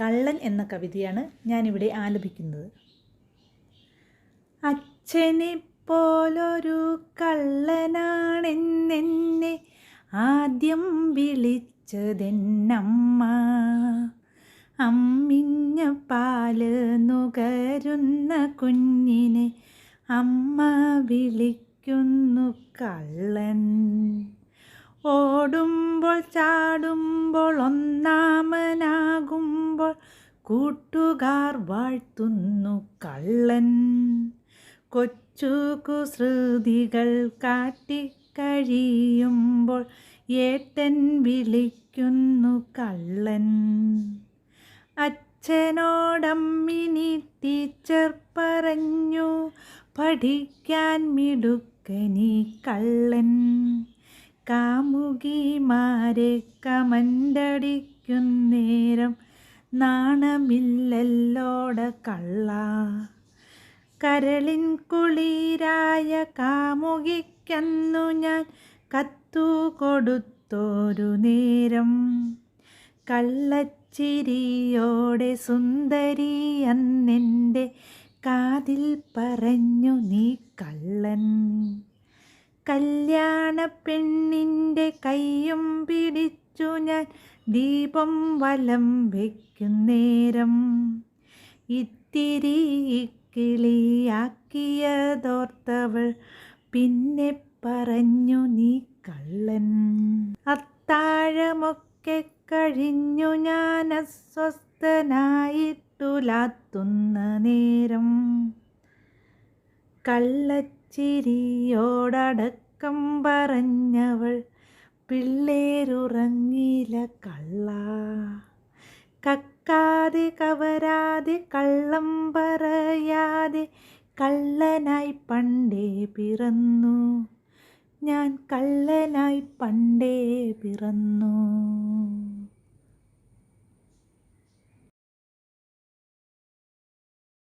കള്ളൻ എന്ന കവിതയാണ് ഞാനിവിടെ ആലപിക്കുന്നത്. അച്ഛനെ പോലൊരു കള്ളനാണെന്നെന്നെ ആദ്യം വിളിച്ചതെന്നമ്മ. അമ്മിഞ്ഞ പാൽ നുകരുന്ന കുഞ്ഞിനെ അമ്മ വിളിക്കുന്നു കള്ളൻ. ഓടുമ്പോൾ ചാടുമ്പോൾ ഒന്നാമനാകുമ്പോൾ കൂട്ടുകാർ വാഴ്ത്തുന്നു കള്ളൻ. കൊച്ചു കുസൃതികൾ കാട്ടിക്കഴിയുമ്പോൾ ഏട്ടൻ വിളിക്കുന്നു കള്ളൻ. അച്ഛനോടമ്മിനി ടീച്ചർ പറഞ്ഞു പഠിക്കാൻ മിടുക്കനി കള്ളൻ. കാമുകിമാരെ കമണ്ടടിക്കുന്നേരം നാണമില്ലല്ലോട കള്ള. കരളിൻ കുളിരായ കാമുകിക്കന്നു ഞാൻ കത്തു കൊടുത്തോരു നേരം. കള്ളച്ചിരിയോടെ സുന്ദരി അന്നെന്റെ കാതിൽ പറഞ്ഞു നീ കള്ളൻ. കല്യാണ പെണ്ണിന്റെ കൈയും പിടിച്ചു ഞാൻ ദീപം വലം വയ്ക്കുന്നേരം ഇത്തിരി കിളിയാക്കിയതോർത്തവൾ പിന്നെ പറഞ്ഞു നീ കള്ളൻ. അത്താഴമൊക്കെ കഴിഞ്ഞു ഞാൻ അസ്വസ്ഥനായിട്ടുലാത്തുന്ന നേരം. കള്ളച്ചിരിയോടടക്കം പറഞ്ഞവൾ പിള്ളേരുറങ്ങില കള്ള. കക്കാതെ കവരാതെ കള്ളം പറയാതെ കള്ളനായി പണ്ടേ പിറന്നു. ഞാൻ കള്ളനായി പണ്ടേ പിറന്നു.